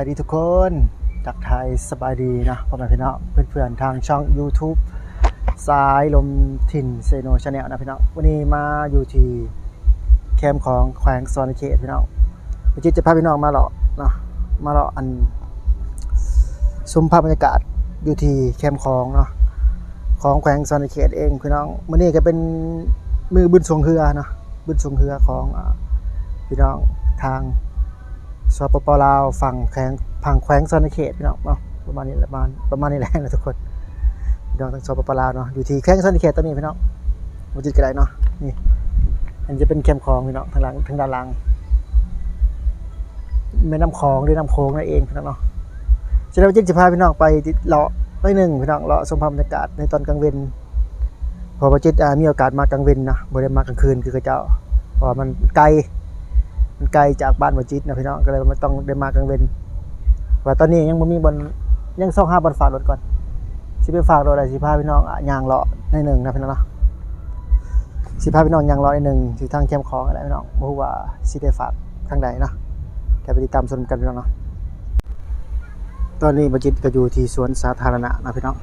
สบายดีทุกคนจากไทยสบายดีนะพ่อแม่พี่น้องเพื่อนๆทางช่อง YouTube สายลมถิ่นเซโนชาแนลนะพี่น้องวันนี้มาอยู่ที่แคมป์ของแขวงซอนเขตพี่น้องวันนี้จะพาพี่น้องมาเลาะเนาะมาเลาะอันซุ้มภาพบรรยากาศอยู่ที่แคมป์ของเนาะของแขวงซอนเขตเองพี่น้องวันนี้ก็เป็นมือบุญทรงเฮือนะบุญทรงเฮือของพี่น้องทาง สปปลาวฝั่งแขวงฝั่งแขวงซอนเขตพี่น้องเนาะประมาณนี้ละประมาณประมาณนี้แหละนะทุกคนพี่น้องทางสปปลาวเนาะอยู่ที่แขวงซอนเขตตอนนี้พี่น้องมาจิตกันไดเนาะนี่อันจะเป็นแคมคลองพี่น้องทางหลังทางด้านหลังแม่น้ำคลองหรือน้ำโขงนั่นเองพี่น้องเนาะจะได้จิตจะพาพี่น้องไปเลาะน้อยหนึ่งพี่น้องเลาะชมภาพบรรยากาศในตอนกลางเวนพอประจิตมีโอกาสมากลางเวนนะบ่ได้มากลางคืนคือเขาเจ้าพราะว่ามันไกล มันไกลจากบ้านบ่จิตนะพี่น้องก็เลยไม่ต้องได้มากลางเวนว่าตอนนี้ยังบ่มีบนยังซ่องห้าบนฝากรถก่อนสิไปฝากรถอะไรสิพาพี่น้องอะยางเลาะในหนึ่งนะพี่น้องเนาะสิพาพี่น้องยางเลาะในหนึ่งสิทางแคมของอะไรพี่น้องบ่ฮู้ว่าสิได้ฝากทางใดเนาะแค่ไปติดตามชมกันพี่น้องเนาะตอนนี้บ่จิตก็อยู่ที่สวนสาธารณะนะพี่น้อง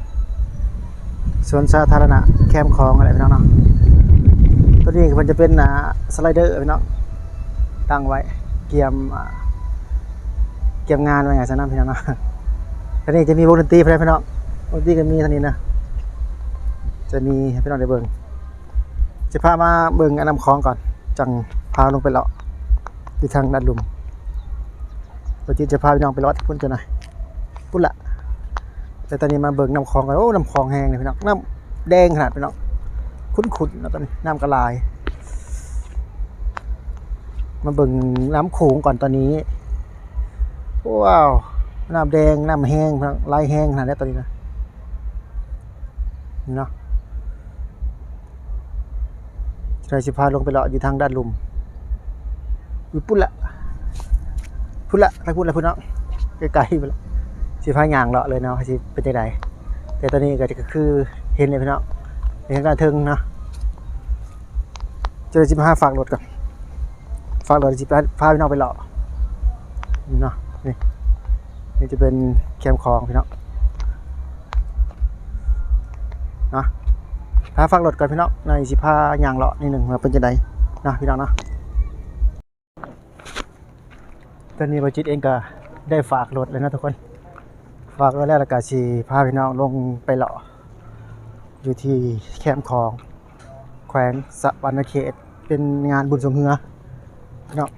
สวนสาธารณะแคมของอะไรพี่น้องเนาะตัวนี้มันจะเป็นอ่าสไลเดอร์พี่น้อง ตั้งไว้ เกียมาเกียมงานไว้ไงสนามพี่น้องเนาะทีนี้จะมีวงดนตรีพี่น้องวงดนตรีก็มีท่านี้นะ จะมีพี่น้องได้เบิ่งจะพามาเบิ่งอันนำคลองก่อน จังพาลงไปเลาะที่ทางด้านลุมปจิจะพาพี่น้องไปเลาะที่พุ่นจะหน่อยพุ่นละแต่ตอนนี้มาเบิ่งน้ำคลองกันโอ้น้ำคลองแห้งเลยพี่น้องน้ำแดงขนาดพี่น้องคุ้นๆนะตอนนี้น้ำกระลาย มาเบิ่งน้ำโขงก่อนตอนนี้ ว้าว น้ำแดง น้ำแห้งลายแห้งขนาดนี้ตอนนี้นะนี่เนาะใช่สิพาลงไปเลาะอยู่ทางด้านลุมอยู่พุ่นละพุ่นละไปพุ่นละพุ่นเนาะไกลๆไปละสิพาย่างเลาะเลยเนาะสิเป็นใจังไดแต่ตอนนี้ก็จะคือเห็นเลยพี่เนาะเห็นการถึงเนาะเจะสิพาฝากรถก่อน ฝากเราจะพาพี่น้องไปเลาะนี่เนาะนี่นี่จะเป็นแคมคลองพี่น้องนะพาฝากรถก่อนพี่น้องในสิพาย่างเลาะนี่หนึ่งมาเป็นจะไดนะพี่น้องนะตอนนี้บจิตเองก็ได้ฝากรถเลยนะทุกคน ฝากรถแล้วล้วก็สิพาพี่น้องลงไปเลาะอยู่ที่แคมคลอง แขวงสะวรรณเขตเป็นงานบุญสงเฮือ พี่น้อง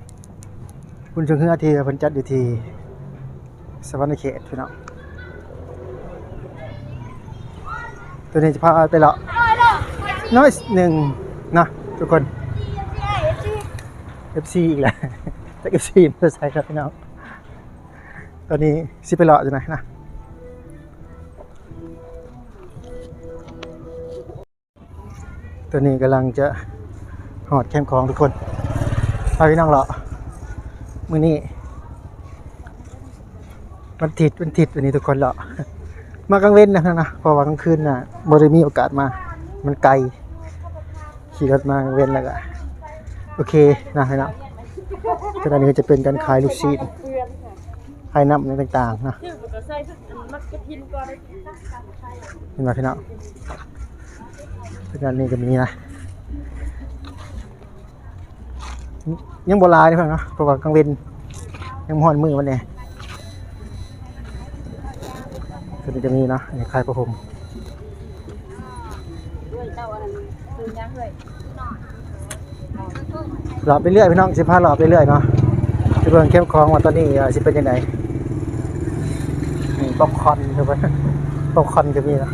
คุณชงเฮือที่เพิ่นจัดอยู่ทีสวรรค์เขตพี่น้องตัวนี้จะพาไปละน้อยหนึ่งนะทุกคน FC อีกแล้วจาก FC มาใส่ครับพี่น้องตอนนี้สิไปเลาะอยู่ไหนนะตัวนี้กำลังจะหอดแคมป์ของทุกคน พาพี่น้องเลาะมือนี้วันทิดวันทิดวันนี้ทุกคนเลาะมากลางเว้นนะนะเพราะว่ากลางคืนน่ะบริมีโอกาสมา มันไกล ขี่รถมากลางเว้นแล้วก็โอเคนะพี่น้องตอนนี้จะเป็นการขายลูกชิ้นขายน้ำต่างๆนะชื่อมันก็ใส่ทุกอันนก่อนเห็นไหมพี่น้องตอนนี้ก็มีนะ ยังโบราณนี่เพิ่อนเนาะเพราะว่ากลางเวนยังมหอนมือมันเนี่ยก็จะมีเนาะอันคลายประพรมด้วยเต้าอันนั้นคือยังเลยหลอบไปเรื่อยพี่น้องสิพาหลอบไปเรื่อยเนาะจะเบิ่งเข้มคลองว่าตอนนี้สิเป็นยังไงนี่ป๊อปคอนทุกคนป๊อปคอนก็มีเนาะ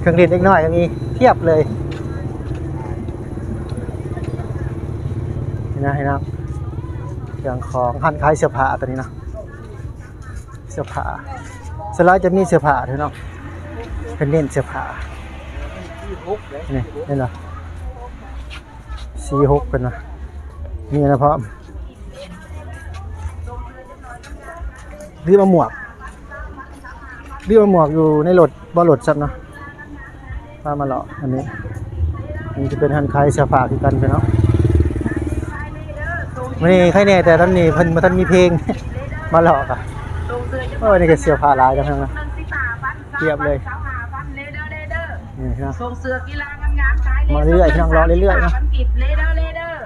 เครื่องดื่มเล็กน้อยก็มีเทียบเลย นี่นะเห็นไหมครับเครื่องของหันขายเสื้อผ้าตัวนี้นะเสื้อผ้าสไลด์จะมีเสื้อผ้าเถอะเนาะเป็นเน้นเสื้อผ้านี่นี่เหรอสีหกเป็นนะนี่นะพ่อรีบมาหมวกรีบมาหมวกอยู่ในรถบ่รถซับเนาะพามาเลาะอันนี้อันจะเป็นหันคายเสื้อผ้าคือกันไปเนาะ วันนี้ใครแน่แต่ท่านนี้เพิ่นมาท่านมีเพลง มาหลอกอะโอ้นี่ก็เสื้อผ้าลายกันทั้งนั้นเทียบเลยสาวหาพันเลเดอร์เลเดอร์นี่นะส่งเสือกีฬางามๆขายมาเรื่อยๆพี่น้องรอเรื่อยๆนะพันกิบเลเดอร์เลเดอร์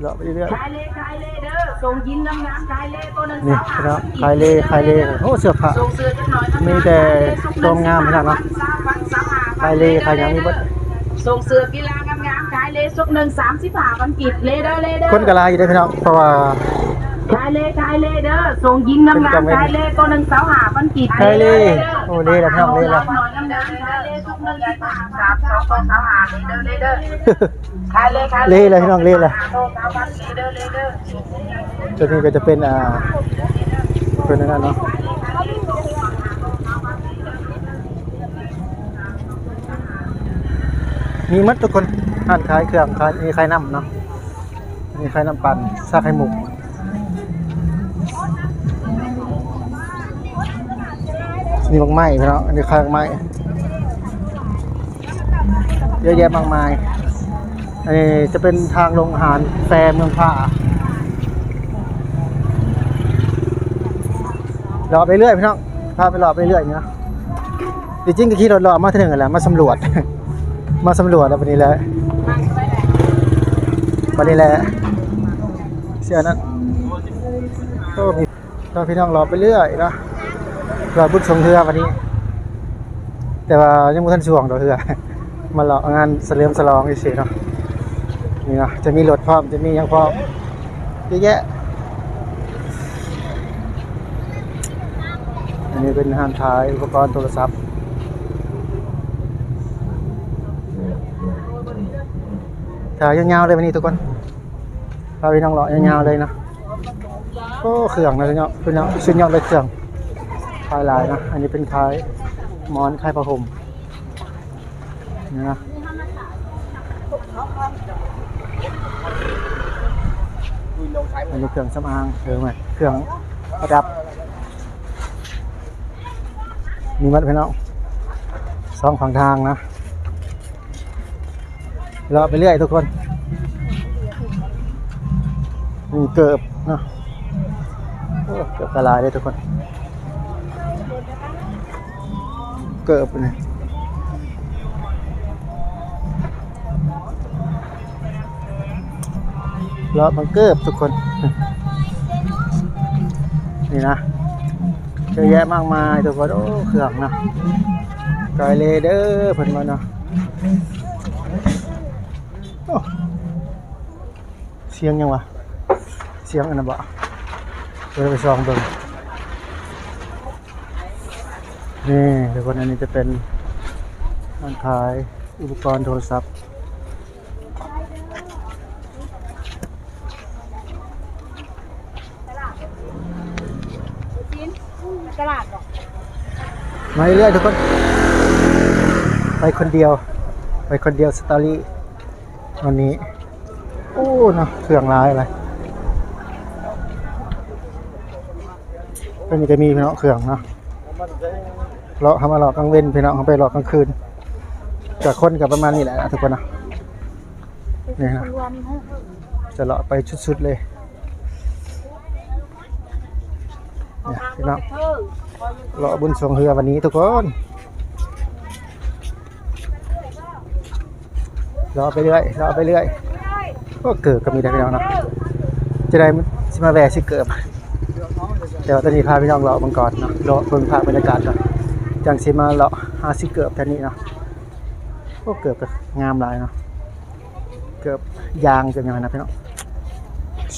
เลาะไปเรื่อยขายเลขายเลเดอร์ส่งยินงามๆขายเลตัวหนึงๆนี่สาวพี่หาน้องพันกิบคายเล่คายเล่โอ้เสื้อผ้ามีแต่ตัวงามพี่น้องเนาะสาวพันสาวหาพันคายเล่คายยังมีเบิดส่งเสือกีฬา งามๆขายเลสุกหนึ่งสามสิบห้าพันกิบเลเดอร์เลเดอร์คนกะลายอยู่ได้อพี่น้องเพราะว่า ขายเลขายเลเด้อส่งยิงงามๆขายเลตัวหนึ่งสาวหาพันกิบคายเล่โอ้เล่แล้วพี่น้องเล่แล้วหน่อยงามๆขายเลสุกหนึ่งสิบห้าสามสองสองสาวหาเลเดอร์เลเดอร์ขายเลขายเล่เลยพี่น้องเล่เลยโตสาวพันเลเดอร์เลเดอร์ตัวนี้ก็จะเป็นอ่าเป็นอันนั้นเนาะ มีมัดทุกคนร้านขายเครื่องขายมีขายน้ำเนาะมีขายน้ำปั่นซาไข่มุกนี่บางไม้พี่น้องอันนี้ขายบางไม้เยอะแยะมากมายอันนี้จะเป็นทางลงอาหารแฟร์เมืองผ้ารอไปเรื่อยพี่น้องพาไปรอไปเรื่อยเนาะจริงๆก็ขี่รถรอมาที่านึงแหละมาสำรวจ มาสำรวจแล้ววันนี้แหละวันนี้แหละเสียนั้นก็มีก็พี่น้องรอไปเรื่อยนะรอบุญสงเทือวันนี้ แต่ว่ายังไม่ทันช่วงดอกเทือมารอกงานเสลิมสลองเฉยๆเนาะนี่นะจะมีรถพร้อมจะมียังพร้อมเยอะแยะอันนี้เป็นห้างขายอุปกรณ์โทรศัพท์ ถ่ายยาวๆเลยวันนี้ทุกคนพาไปนั่งรอยาวๆเลยนะโอ้เครื่องนะเนาะเป็นเนาะชิ้นยอดเลยเครื่องขายลายนะ อันนี้เป็นขายมอนขายผ้าห่มนี่นะอันนี้เครื่องสำอางเออไหมเครื่องประดับ มีมัดพี่น้องสองฝั่งทางนะ เลาไปเรื่อยทุกคนมีเกิบเนาะเกิบกระลายเลยทุกคน เกิบเนี่ยเลาะมันเกิบทุกคน นี่นะเยอะแยะมากมายทุกคนโอ้เครื่องนะกอยเลเดอร์เพิ่นมาเนาะ เสียงยังวะ เสียงอันนั้นบ่เดี๋ยวเราไปซองเบิ่งนี่ทุกคนอันนี้จะเป็นร้านขายอุปกรณ์โทรศัพท์ตลาดหรอมาเรื่อยๆทุกคน ไปคนเดียว ไปคนเดียวสตอรี่ วันนี้ โอ้นะเครื่องร้ายอะไรเป็นจะมีพี่น้องเครื่องเนาะเราทำมาหลอกกลางเว้นพี่น้องเขาไปหลอกกลางคืนกับคนกับประมาณนี้แหละทุกคนนะนี่นะจะเลาะไปชุดๆเลยเนี่ยพี่น้องเธอเลาะบุญสวงเรือวันนี้ทุกคน เลาะไปเรื่อยเลาะไปเรื่อยก็เกิดก็มีได้พี่น้องเนาะจะได้สิมาแวะสิเกิดแต่ว่าตอนนี้พาพี่น้องเลาะมังกรเนาะเลาะเบิ่งภาพบรรยากาศก่อนจังสิมาเลาะหาสิเกิดแถวนี้เนาะก็เกิดก็งามหลายเนาะเกิดยางเกิดยังไงนะพี่น้อง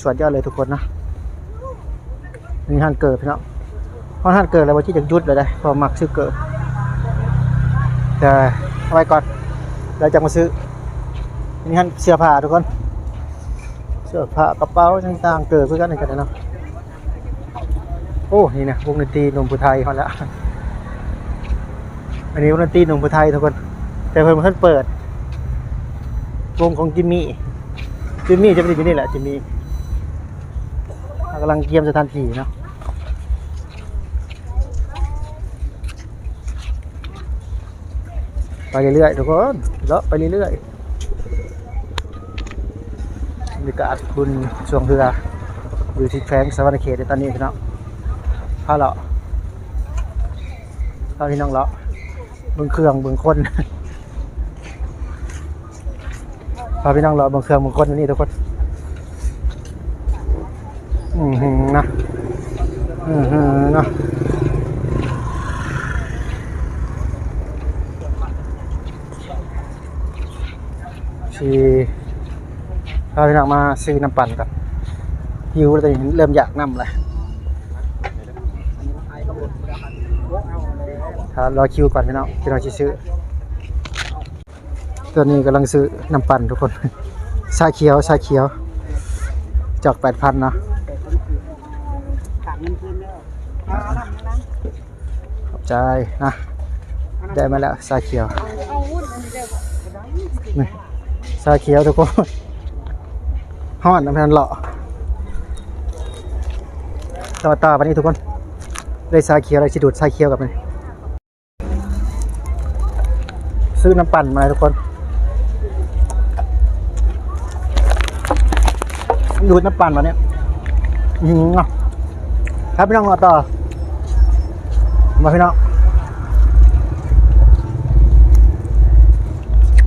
สวยยอดเลยทุกคนนะนี่ฮันเกิดพี่น้องเพราะท่านเกิดแล้วว่าที่จะยุดเลยได้เพอมักซื้อเกิดแต่เอาไว้ก่อนเราจะมาซื้อ นี่ท่านเสื้อผ้าทุกคน เสื้อผ้ากระเป๋าต่างๆเกิดเพื่อกันในกันเนาะโอ้นี่นะวงดนตรีหนุ่มผู้ไทยเขาละอันนี้วงดนตรีหนุ่มผู้ไทยทุกคน แต่เพิ่นเพิ่นเปิด วงของจิมมี่จิมมี่จะไปอยู่นี่แหละจิมมี่กำลังเกียมสถานที่เนาะไปเรื่อยๆทุกคนเลาะไปเรื่อยๆ บรรยากาศคุณช่วงเรืออยู่ที่แขวงสวรรณเขตในตอนนี้พี่น้องพาเลาะพาพี่น้องเลาะเบิ่งเครื่องเบิ่งคนพาพี่น้องเลาะเบิ่งเครื่องเบิ่งคนนี่ทุกคนอือหือนะอือหือนะ ชีพาพี่น้องมาซื้อน้ำปั่นก่อนหิวแล้วตอนนี้เริ่มอยากน้ำเลยถ้ารอคิวก่อนพี่น้องพี่น้องจะซื้อตัวนี้กำลังซื้อน้ำปั่นทุกคนชาเขียวชาเขียวจอกแปดพันเนาะขอบใจนะได้มาแล้วชาเขียวนี่ชาเขียวทุกคน ห้อนน้ำพันเลาะต่อต่อวันนี้ทุกคนได้ชาเขียวอะไรชิดูดชาเขียวกับมันซื้อน้ำปั่นมาทุกคน ดูดน้ำปั่นมาเนี่ยอืมอะครับพี่น้องมาต่อมาพี่น้อง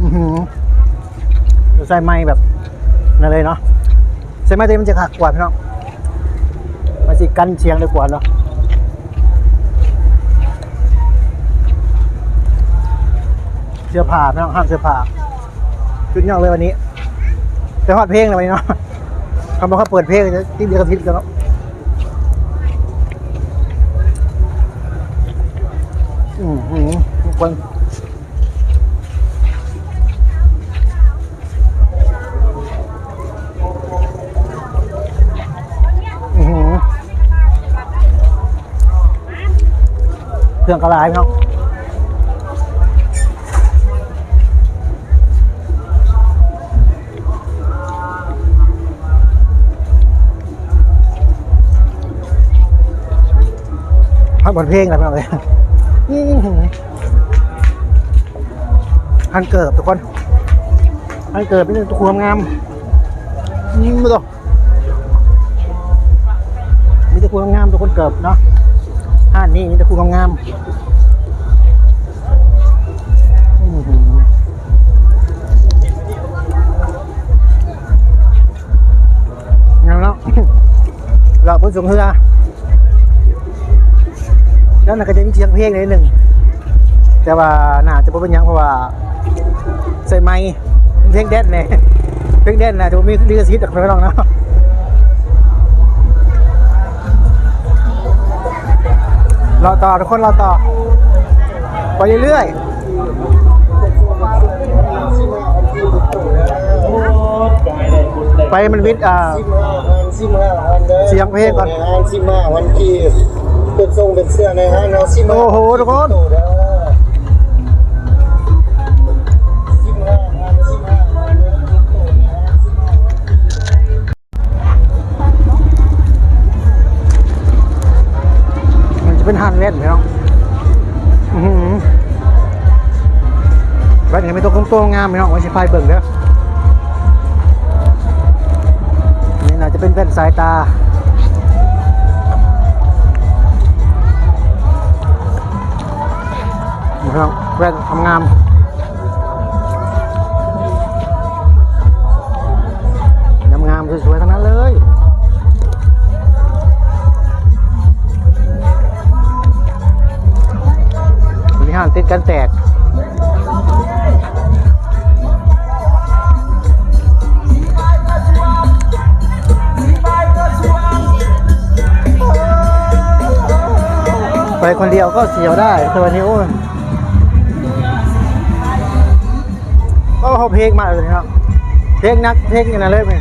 อือหือเดี๋ยวใส่ไม้แบบนั่นเลยเนาะ ใส่ไม้ตัวนี้มันจะขักกว่าพี่น้องมันสิกันเชียงได้กว่าเนาะเสื้อผ้าพี่น้องห้ามเสื้อผ้าชุดยอดเลยวันนี้ไปฮอดเพลงเลยวันนี้เนาะเขาบอกเขาเปิดเพลงจะติ้งเดียวกับทิพย์กันแล้วอืมอืมคน เครื่องกระไรพี่น้องพักบนเพลงแล้วพี่น้องเลยอันเกิบทุกคนพันเกิบเป็นตัวความงามนี่มาตัวมีแต่ความงามตัวคนเกิบเนาะ้านนี้มีแต่ความงามงั้นแล้วเราผู้สูงเฮือแล้วนก็จะมีเสียงเพลงนิดหนึ่งแต่ว่าน่าจะเป็นยังเพราะว่าใส่ไม้เพลงแดนเนี่ยเพลงแดนนะจะมีลิขสิทธิ์จากน้องเนาะ รอต่อทุกคนรอต่อ ไปเรื่อยๆ ไปมันวิทย์อ่าสิบห้าวันเด้อเสียงเพลงก่อนในห้างสิบห้าวันที่เป็นทรงเป็นเสื้อในห้างเนาะสิบห้าโอ้โหทุกคนเด้ งตัวงามพี่น้องไว้ใช้ไฟเบิ่งเด้อนี่น่าจะเป็นแว่นสายตาพี่น้องแว่นทำงามงามๆสวยๆทั้งนั้นเลยมีห้างติดกันแตก คนเดียวก็เสียวได้แต่วันนี้โอ้ยก็เขาเพลงมาเลยครับเพลงนักเพลงอย่างนั้นเลยไหม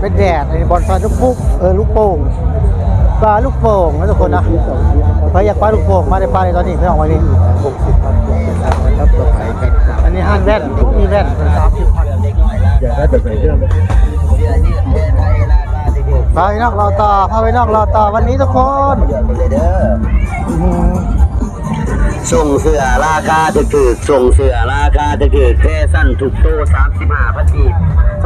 แบบเป็นแดดอันนี้บอลฟาลูกปุ๊กเออลูกโป่งปลาลูกโป่งนะทุกคนนะใครอยากปลาลูกโป่งมาได้ปลาในตอนนี้พี่น้องวันนี้หกสิบพันนะครับต่อไปกันอันนี้ห้านแว่นมีแว่นอยจะได้แต่เรื่องเลยไปนอกรอต่อพาไปนอกรอต่อวันนี้ทุกคนส่งเสื้อราคาถูกๆส่งเสื้อราคาถูกๆแค่สั้นถูกโต35พันทีบ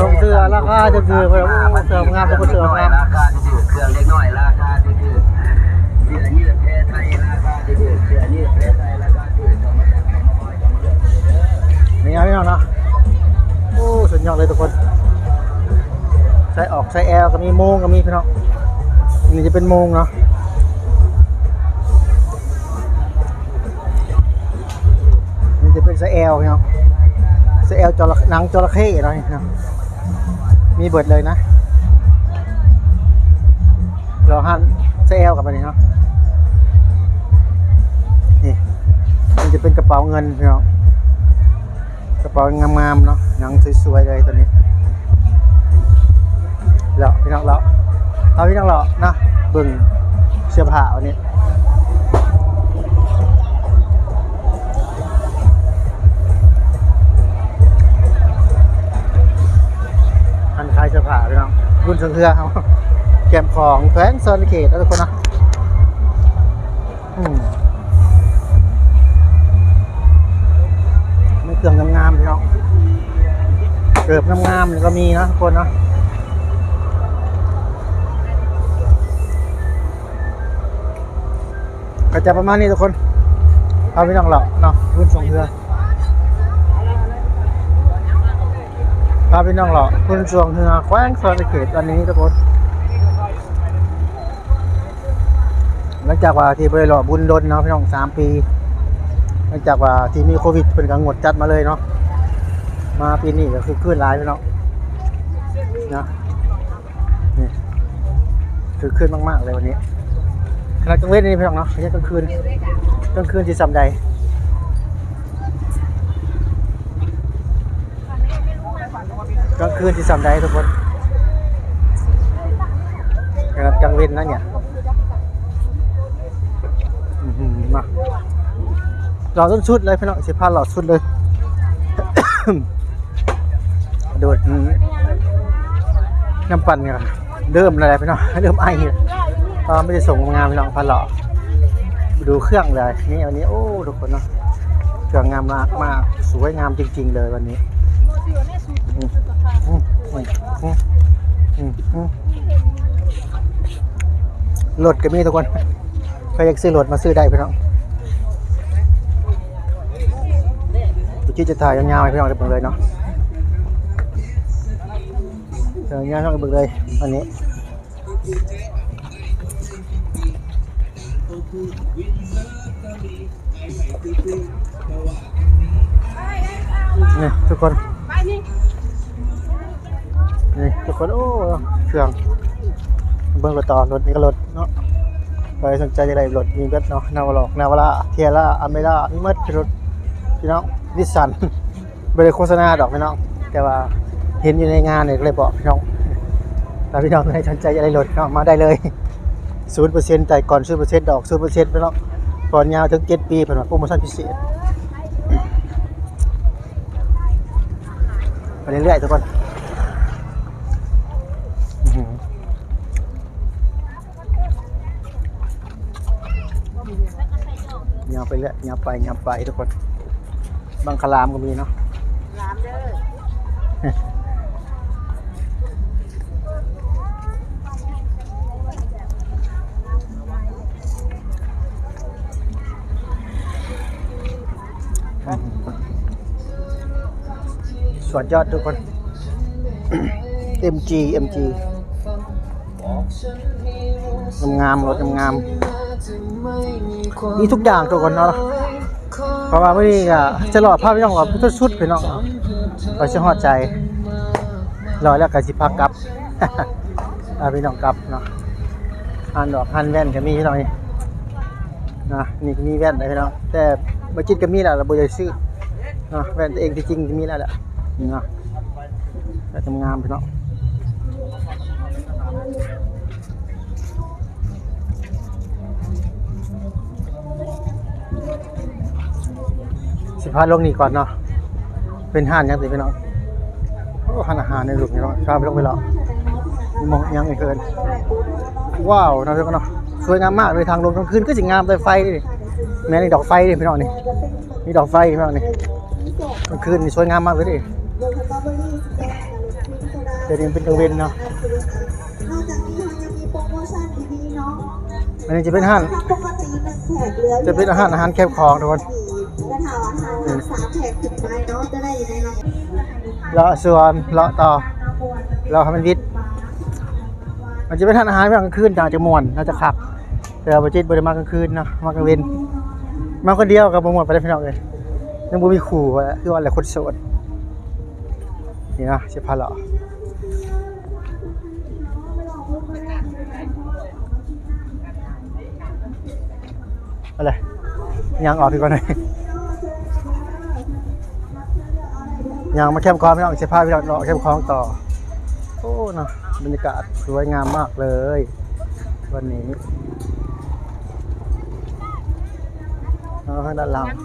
ส่งเสื้อราคาจะคือเพื่อเสื้องามทุกคนเสื้องามราคาถูกๆเครื่องเล็กน้อยราคาถูกๆเสือยืดแท้ไทยราคาถูกๆเสือยืดแท้ไทยราคาถูกนี่ไงพี่น้องเนาะโอ้สุดยอดเลยทุกคนใส่ออกใส่แอลก็มีโมงก็มีพี่น้องนี่จะเป็นโมงเนาะนี่จะเป็นใส่แอลพี่น้องใส่แอลจระหนังจระเข้เนาะนี่เนาะ มีเบิดเลยนะ เราหั่นใส่แอลกับมันนี่เนาะนี่มันจะเป็นกระเป๋าเงินพี่น้องกระเป๋างามๆเนาะหนังสวยๆเลยตัวนี้แล้วพี่น้องเราเอาพี่น้องเรานะบิ่งเสื้อผ้าวันนี้ พี่น้องรุ่นเสื้อเขาแกมของแขวงโซนเขตทุกคนนะอืมไม่เครื่องงามๆพี่น้องเกิบงามๆนี่ก็มีนะทุกคนเนาะก็จะประมาณนี้ทุกคน เอาพี่น้องเหล่าเนาะรุ่นส่งเรือพาพี่น้องเหล่า รุ่นส่งเรือแขวงซอยเขตวันนี้ทุกคนหลังจากว่าที่บริหล่อบุญดนเนาะพี่น้องสามปี หลังจากว่าที่มีโควิดเป็นกังวดจัดมาเลยเนาะมาปีนี้ก็คือคลื่นร้ายไปเนาะนะนี่คือคลื่นมากๆเลยวันนี้ขณะกลางเว้นนี่พี่น้องเนาะไม่ใช่กลางคืนกลางคืนที่ซำใด กลางคืนที่ซำใดทุกคนขณะกลางเว้นนะเนี่ยมาหล่อต้นชุดเลยพี่น้องสิพาหล่อชุดเลยโดดน้ำปั่นเนี่ยเริ่มอะไรพี่น้องเริ่มไอเลยตอนไม่ได้ส่งงานพี่น้องพาหล่อดูเครื่องเลยนี่วันนี้โอ้ทุกคนเนาะเครื่องงามมากมากสวยงามจริง ๆ เลยวันนี้ รถก็มีทุกคนใครอยากซื้อรถมาซื้อได้พี่น้องที่จะถ่ายยาวๆให้พี่น้องได้เบิ่งเลยเนาะถ่ายยาวๆให้เบิ่งเลยอันนี้นี่ทุกคน นี่ทุกคนโอ้เครื่องเบิ่งรถต่อรถนี่ก็รถเนาะใครสนใจจะได้รถมีเบ็ดเนาะนาวาลอกนาวาลาเทียร่าอเมร่ามีหมดรถพี่น้องนิสสันไม่ได้โฆษณาดอกพี่น้อง แต่ว่าเห็นอยู่ในงานเนี่ยก็เลยบอกพี่น้องถ้าพี่น้องใครสนใจจะได้รถก็มาได้เลยศูนย์เปอร์เซ็นต์แต่ก่อนศูนย์เปอร์เซ็นต์ดอกศูนย์เปอร์เซ็นต์พี่น้องก่อนยาวถึงเจ็ดปีเป็นว่าโปรโมชั่นพิเศษไปเรื่อยๆทุกคนอื้อหือยาไปเรื่อยยาไปยาไปทุกคนบางคลามก็มีเนาะร้านเด้อสวดยอดทุกคน MG MG งามๆรถงามๆ มีทุกอย่างทุกคนเนาะเพราะว่าไม่นี่ก็จะหลอภาพย่องกับทุกชุดพี่น้องเราจะหอดใจรอแล้วก็สิพักกลับอาพี่น้องกลับเนาะหันดอกหันแว่นก็มีพี่น้องนี่นะนี่ก็มีแว่นเลยพี่น้องแต่มาจิตก็มีแหละเราบ่ได้ซื้อนะแว่นตัวเองที่จริงกมีแล้วแหละนี่เนาะแต่ทำงามพี่น้อง พาลงนี่ก่อนเนาะ เป็นห้านยังสิพี่น้องโอ้หันอาหารในลูกนี่เนาะข้าไปลงไปแล้วมีมองยังอีกเกิน ว้าวนะพี่น้องเนาะ สวยงามมากเลยทางลงกลางคืนก็สิงามแต่ไฟนี่แม่นี่ดอกไฟนี่พี่น้องนี่นี่ดอกไฟพี่น้องนี่กลางคืนนี่สวยงามมากเลยดิเดี๋ยวนี้เป็นกลางเวนเนาะนอกจากนี้ยังมีโปรโมชั่นดีๆเนาะอันนี้จะเป็นอาหารปกติหนึ่งจะเป็นอาหารอาหารแคบของทุกคน สามแผกขึ้นไปเนาะจะได้อยู่ในราคาเลาะสวนเลาะต่อเลาะให้มันวิทย์มันจะเป็นทานอาหารกลางคืนน่าจะมวนน่าจะคักแต่ว่าบ่จิตบ่ได้มากลางคืนเนาะมากลางเวนมาคนเดียวกับบ่ม่วนไปได้พี่น้องเอ้ยยังบ่มีคู่ว่าคือว่าอะไรคนโสดนี่นะสิพาเลาะอะไรยังออกพี่ก่อนหน่อย ยังมาเข้มคองพี่น้องเสื้อผ้าพี่น้องเลาะเข้มคองต่อ โอ้เนาะบรรยากาศสวยงามมากเลย วันนี้เอาด้านหลังยัง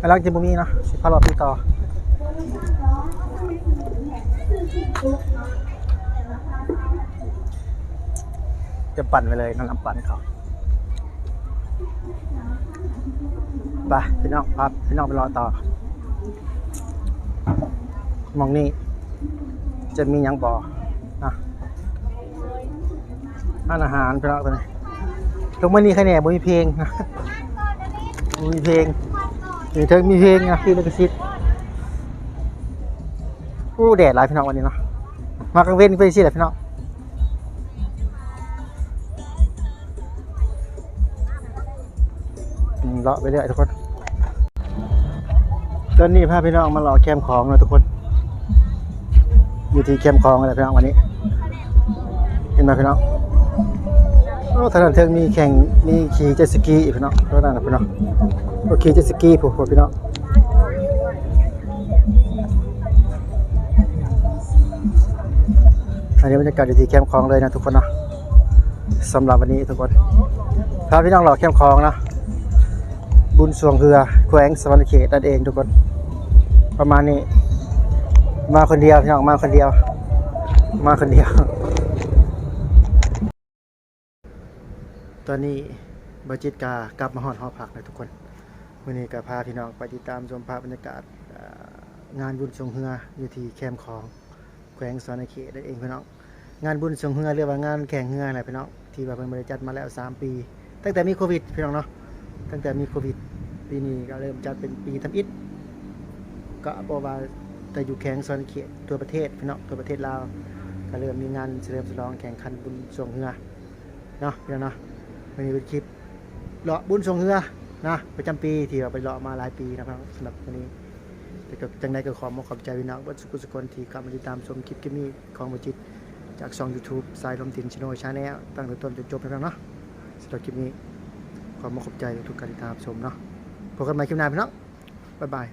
ด้านหลังจิบุมีเนาะสิพาเราพี่ต่อจะปั่นไปเลยน้ำปั่นเขาไปพี่น้องครับพี่น้องไปรอต่อ มองนี่จะมียังบ่อนะร้านอาหารพี่น้องตัวนี้ตรงมันนี่แค่เนี่ยบ่มีเพลงนะบ่มีเพลงนี่เธอมีเพลงนะพี่ลิขสิทธิ์อู้แดดหลายพี่น้องวันนี้เนาะมากลางเว้นไปสิแหละพี่น้องเลาะไปเรื่อยทุกคนตอนนี้พาพี่น้องมารอแคมของนะทุกคน อยู่ที่แคมป์ของอะไรพี่น้องวันนี้ เห็นไหมพี่น้องโอ้ทางด้านเทิงมีแข่งมีขี่เจ็ตสกีอีกพี่น้องทางด้านนั้นพี่น้องโอขี่เจ็ตสกีผูกผูกพี่น้องอันนี้บรรยากาศอยู่ที่แคมป์ของเลยนะทุกคนนะสำหรับวันนี้ทุกคนพาพี่น้องรอแคมป์ของนะบุญสวงเรือแขวงสวรรณเขตนั่นเองทุกคน ประมาณนี้ มาคนเดียวพี่น้องมาคนเดียว มาคนเดียว ตอนนี้บจิตกากลับมาหอดหอพักเลยทุกคนวันนี้ก็พาพี่น้องไปติดตามชมภาพบรรยากาศงานบุญสวงเรืออยู่ที่แคมป์ของแขวงสวรรณเขตนั่นเองพี่น้องงานบุญสวงเรือเรียกว่างานแข่งเรืออะไรพี่น้องที่ว่าเป็นบริจัดมาแล้ว 3 ปี ตั้งแต่มีโควิดพี่น้องเนาะตั้งแต่มีโควิดปีนี้ก็เริ่มจัดเป็นปีทำอิฐก็บอกว่า แต่อยู่แข่งส่วนเขตตัวประเทศพี่น้องตัวประเทศลาวก็เริ่มมีงานเฉลิมฉลองแข่งขันบุญส่งเรือเนาะพี่น้องเนาะวันนี้เป็นคลิปเลาะบุญส่งเรือนะประจำปีที่เราไปเลาะมาหลายปีนะครับสำหรับวันนี้แต่ก็จังใดก็ขอมาขอบใจพี่น้องวัดสุขุสุคนที่กลับมาติดตามชมคลิปคลิปนี้ของบุจิตจากช่อง YouTube สายลมตินชโนชาแนลตั้งแต่ต้นจนจบนะครับเนาะสำหรับคลิปนี้ขอมาขอบใจทุกการติดตามชมเนาะพบกันใหม่คลิปหน้าพี่น้องบ๊ายบาย